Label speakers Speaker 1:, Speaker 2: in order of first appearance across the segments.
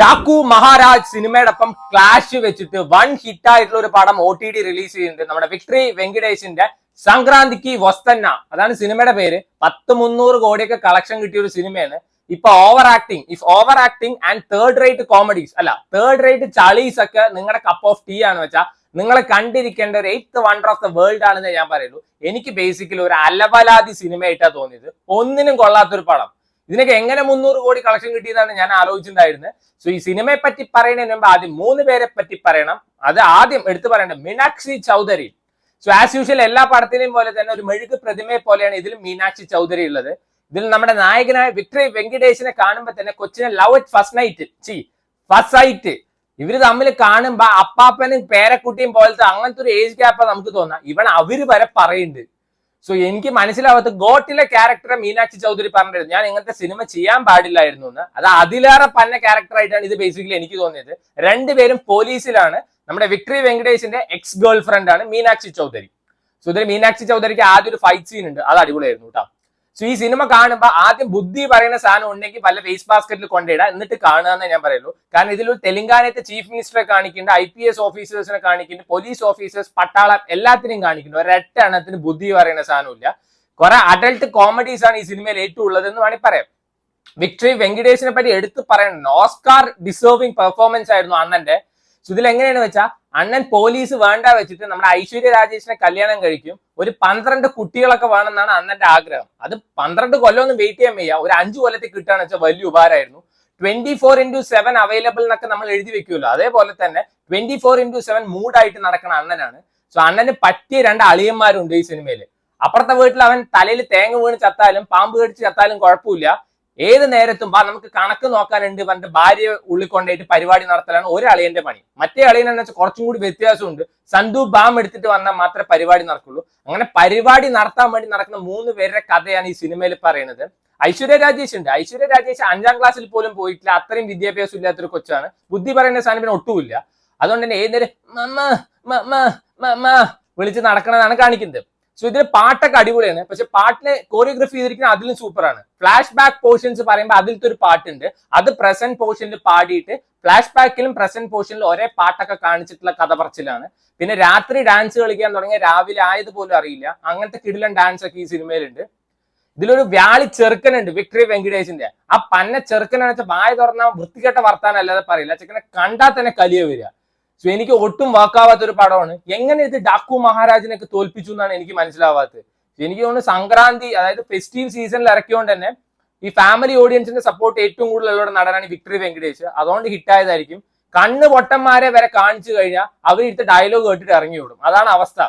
Speaker 1: ഡാക്കു മഹാരാജ് സിനിമയോടൊപ്പം ക്ലാഷ് വെച്ചിട്ട് one hit ആയിട്ടുള്ള ഒരു പടം ഒ ടി ഡി റിലീസ് ചെയ്യുന്നുണ്ട്. നമ്മുടെ വിക്ടറി വെങ്കടേഷിന്റെ സംക്രാന്തിക്ക് വസ്തന്ന. അതാണ് സിനിമയുടെ പേര്. പത്ത് മുന്നൂറ് കോടിയൊക്കെ കളക്ഷൻ കിട്ടിയ ഒരു സിനിമയാണ്. ഇപ്പൊ over acting if over acting and third rate comedies അല്ല തേർഡ് റേറ്റ് ചളീസ് ഒക്കെ നിങ്ങളുടെ കപ്പ് ഓഫ് ടീ ആണ് വെച്ചാൽ നിങ്ങൾ കണ്ടിരിക്കേണ്ട ഒരു eighth wonder of the world ആണെന്ന് ഞാൻ പറയുള്ളൂ. എനിക്ക് ബേസിക്കലി ഒരു അലവലാതി സിനിമയായിട്ടാണ് തോന്നിയത്. ഒന്നിനും കൊള്ളാത്തൊരു പടം. ഇതിനൊക്കെ എങ്ങനെ മുന്നൂറ് കോടി കളക്ഷൻ കിട്ടിയതാണ് ഞാൻ ആലോചിച്ചിട്ടുണ്ടായിരുന്നത് സോ ഈ സിനിമയെ പറ്റി പറയുന്നതിന് മുമ്പ് ആദ്യം മൂന്ന് പേരെ പറ്റി പറയണം. അത് ആദ്യം എടുത്തു പറയേണ്ടത് Meenakshi Chaudhary. So as usual എല്ലാ പടത്തിനെയും പോലെ തന്നെ ഒരു മെഴുക് പ്രതിമയെ പോലെയാണ് ഇതിലും മീനാക്ഷി ചൗധരി ഉള്ളത്. ഇതിൽ നമ്മുടെ നായകനായ വിക്ടറി വെങ്കിടേഷിനെ കാണുമ്പോൾ തന്നെ കൊച്ചിനെ ലവ് അറ്റ് ഫസ്റ്റ് നൈറ്റ് ചി ഫസ്റ്റ് സൈറ്റ് ഇവർ തമ്മിൽ കാണുമ്പോൾ അപ്പാപ്പനും പേരക്കുട്ടിയും പോലത്തെ അങ്ങനത്തെ ഒരു ഏജ് ഗ്യാപ്പ് നമുക്ക് തോന്നാം. ഇവൻ അവർ വരെ പറയുന്നുണ്ട് സോ എനിക്ക് മനസ്സിലാവാത്ത ഗോട്ടിലെ ക്യാരക്ടറെ മീനാക്ഷി ചൗധരി പറഞ്ഞിരുന്നു. ഞാൻ ഇങ്ങനത്തെ സിനിമ ചെയ്യാൻ പാടില്ലായിരുന്നു എന്ന്. അത് അതിലേറെ പന്ന ക്യാരക്ടറായിട്ടാണ് ഇത് ബേസിക്കലി എനിക്ക് തോന്നിയത്. രണ്ടുപേരും പോലീസിലാണ്. നമ്മുടെ വിക്ടറി വെങ്കടേഷിന്റെ എക്സ് ഗേൾ ഫ്രണ്ട് ആണ് മീനാക്ഷി ചൗധരി. സോ ഇതിൽ മീനാക്ഷി ചൗധരിക്ക് ആദ്യം ഒരു ഫൈറ്റ് സീൻ ഉണ്ട്. അത് അടിപൊളിയായിരുന്നു കേട്ടോ. സോ ഈ സിനിമ കാണുമ്പോൾ ആദ്യം ബുദ്ധി പറയുന്ന സാധനം ഉണ്ടെങ്കിൽ പല വേസ്റ്റ് ബാസ്ക്കറ്റിൽ കൊണ്ടിടാം എന്നിട്ട് കാണുക എന്ന് ഞാൻ പറയുള്ളൂ. കാരണം ഇതിൽ തെലങ്കാനത്തെ ചീഫ് മിനിസ്റ്ററെ കാണിക്കുന്നുണ്ട് ഐ പി എസ് ഓഫീസേഴ്സിനെ കാണിക്കുന്നുണ്ട് പോലീസ് ഓഫീസേഴ്സ് പട്ടാളം എല്ലാത്തിനെയും കാണിക്കുന്നുണ്ട്. ഒരൊറ്റ ബുദ്ധി പറയുന്ന സാധനമില്ല കുറെ അഡൽട്ട് കോമഡീസ് ആണ് ഈ സിനിമയിൽ ഏറ്റവും ഉള്ളത് എന്ന് വേണമെങ്കിൽ പറയാം. വിക്ടറി വെങ്കടേഷിനെ പറ്റി എടുത്ത് പറയണം. ഓസ്കാർ ഡിസേർവിംഗ് പെർഫോമൻസ് ആയിരുന്നു അണ്ണന്റെ. സോ ഇതിൽ എങ്ങനെയാണ് വെച്ചാൽ അണ്ണൻ പോലീസ് വേണ്ട വെച്ചിട്ട് നമ്മുടെ ഐശ്വര്യ രാജേഷിനെ കല്യാണം കഴിക്കും. ഒരു പന്ത്രണ്ട് കുട്ടികളൊക്കെ വേണമെന്നാണ് അണ്ണന്റെ ആഗ്രഹം. അത് പന്ത്രണ്ട് കൊല്ലമൊന്നും വെയിറ്റ് ചെയ്യാൻ വയ്യ. ഒരു അഞ്ചു കൊല്ലത്തിൽ കിട്ടുകയാണെന്ന് വെച്ചാൽ വലിയ ഉപകാരമായിരുന്നു. Twenty four into seven available എന്നൊക്കെ നമ്മൾ എഴുതി വെക്കുമല്ലോ. അതേപോലെ തന്നെ ട്വന്റി ഫോർ ഇന്റു സെവൻ മൂഡായിട്ട് നടക്കുന്ന അണ്ണനാണ്. സോ അണ്ണന് പറ്റിയ രണ്ട് അളിയന്മാരുണ്ട് ഈ സിനിമയിൽ അപ്പുറത്തെ വീട്ടിൽ അവൻ തലയിൽ തേങ്ങ വീണ് ചത്താലും പാമ്പ് കടിച്ച് ചത്താലും കുഴപ്പമില്ല. ഏത് നേരത്തും ബാ നമുക്ക് കണക്ക് നോക്കാനുണ്ട് പറഞ്ഞിട്ട് ഭാര്യ ഉള്ളിൽ കൊണ്ടുപോയിട്ട് പരിപാടി നടത്തലാണ് ഒരു അളിയന്റെ പണി. മറ്റേ അളിയൻ എന്ന് വെച്ചാൽ കുറച്ചും കൂടി വ്യത്യാസമുണ്ട്. സന്തു ബാം എടുത്തിട്ട് വന്നാൽ മാത്രമേ പരിപാടി നടക്കുള്ളൂ. അങ്ങനെ പരിപാടി നടത്താൻ വേണ്ടി നടക്കുന്ന മൂന്ന് പേരുടെ കഥയാണ് ഈ സിനിമയിൽ പറയുന്നത്. ഐശ്വര്യ രാജേഷ് ഉണ്ട്. ഐശ്വര്യ രാജേഷ് അഞ്ചാം ക്ലാസ്സിൽ പോലും പോയിട്ടില്ല. അത്രയും വിദ്യാഭ്യാസം ഇല്ലാത്തൊരു കൊച്ചാണ്. ബുദ്ധി പറയുന്ന സാധനം ഒട്ടുമില്ല. അതുകൊണ്ട് തന്നെ ഏത് നേരം മമ്മ മമ്മ മമ്മ വിളിച്ച് നടക്കണതാണ് കാണിക്കുന്നത്. സോ ഇതിന് പാട്ടൊക്കെ അടിപൊളിയാണ്. പക്ഷെ പാട്ടിനെ കോറിയോഗ്രഫി ചെയ്തിരിക്കുന്നത് അതിലും സൂപ്പറാണ് ഫ്ലാഷ് ബാക്ക് പോർഷൻസ് പറയുമ്പോൾ അതിലത്തെ ഒരു പാട്ടുണ്ട്. അത് പ്രസന്റ് പോർഷനിൽ പാടിയിട്ട് ഫ്ലാഷ് ബാക്കിലും പ്രസന്റ് പോർഷനിലും ഒരേ പാട്ടൊക്കെ കാണിച്ചിട്ടുള്ള കഥ പറച്ചിലാണ്. പിന്നെ രാത്രി ഡാൻസ് കളിക്കാൻ തുടങ്ങിയ രാവിലെ ആയതുപോലും അറിയില്ല. അങ്ങനത്തെ കിടിലൻ ഡാൻസ് ഒക്കെ ഈ സിനിമയിലുണ്ട്. ഇതിലൊരു വ്യാളി ചെറുക്കനുണ്ട് വിക്ടറി വെങ്കടേഷിന്റെ. ആ പന്ന ചെറുക്കനെന്ന് വെച്ചാൽ വായ തുറന്ന വൃത്തികെട്ട വർത്താനം അല്ലാതെ പറയില്ല. ചെക്കനെ കണ്ടാൽ തന്നെ കലിയ വരിക. സോ എനിക്ക് ഒട്ടും വാക്കാവാത്ത ഒരു പടമാണ്. എങ്ങനെ ഇത് ഡാക്കു മഹാരാജിനൊക്കെ തോൽപ്പിച്ചു എന്നാണ് എനിക്ക് മനസ്സിലാവാത്തത്. എനിക്ക് തോന്നുന്നു സംക്രാന്തി അതായത് ഫെസ്റ്റീവ് സീസണിൽ ഇറക്കിയോണ്ട് തന്നെ ഈ ഫാമിലി ഓഡിയൻസിന്റെ സപ്പോർട്ട് ഏറ്റവും കൂടുതൽ ഉള്ള നടനാണ് വിക്ടറി വെങ്കടേഷ്. അതുകൊണ്ട് ഹിറ്റായതായിരിക്കും കണ്ണ് പൊട്ടന്മാരെ വരെ കാണിച്ചു കഴിഞ്ഞാൽ അവർ ഇടുത്ത ഡയലോഗ് കേട്ടിട്ട് ഇറങ്ങി വിടും അതാണ് അവസ്ഥ.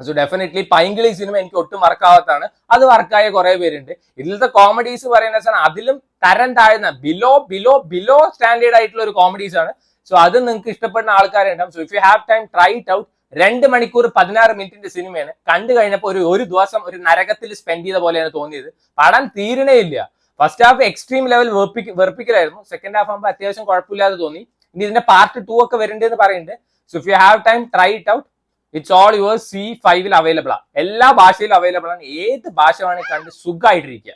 Speaker 1: സോ ഡെഫിനറ്റ്ലി പൈങ്കിളി സിനിമ എനിക്ക് ഒട്ടും വർക്കാവാത്താണ് അത് വർക്കായ കുറെ പേരുണ്ട്. ഇതിലത്തെ കോമഡീസ് പറയുന്ന അതിലും തരം താഴ്ന്ന ബിലോ ബിലോ ബിലോ സ്റ്റാൻഡേർഡ് ആയിട്ടുള്ള ഒരു കോമഡീസ് ആണ്. സോ അത് നിങ്ങൾക്ക് ഇഷ്ടപ്പെടുന്ന ആൾക്കാരുണ്ടാവും. So if you have time try it out രണ്ട് മണിക്കൂർ പതിനാറ് മിനിറ്റിന്റെ സിനിമയാണ്. കണ്ടു കഴിഞ്ഞപ്പോൾ ഒരു ഒരു ദിവസം ഒരു നരകത്തിൽ സ്പെൻഡ് ചെയ്ത പോലെയാണ് തോന്നിയത്. പടം തീരണേ ഇല്ല. ഫസ്റ്റ് ഹാഫ് എക്സ്ട്രീം ലെവൽ വെറുപ്പിക്ക വെറുപ്പിക്കലായിരുന്നു. സെക്കൻഡ് ഹാഫ് ആകുമ്പോൾ അത്യാവശ്യം കുഴപ്പമില്ലാതെ തോന്നി. ഇനി ഇതിന്റെ പാർട്ട് ടു ഒക്കെ വരുന്നുണ്ട് പറയുന്നുണ്ട്. So if you have time try it out it's all your Zee ഫൈവിൽ അവൈലബിൾ ആണ് എല്ലാ ഭാഷയിലും അവൈലബിൾ ആണ്. ഏത് ഭാഷ വേണമെങ്കിൽ കണ്ട് സുഖമായിട്ടിരിക്കുക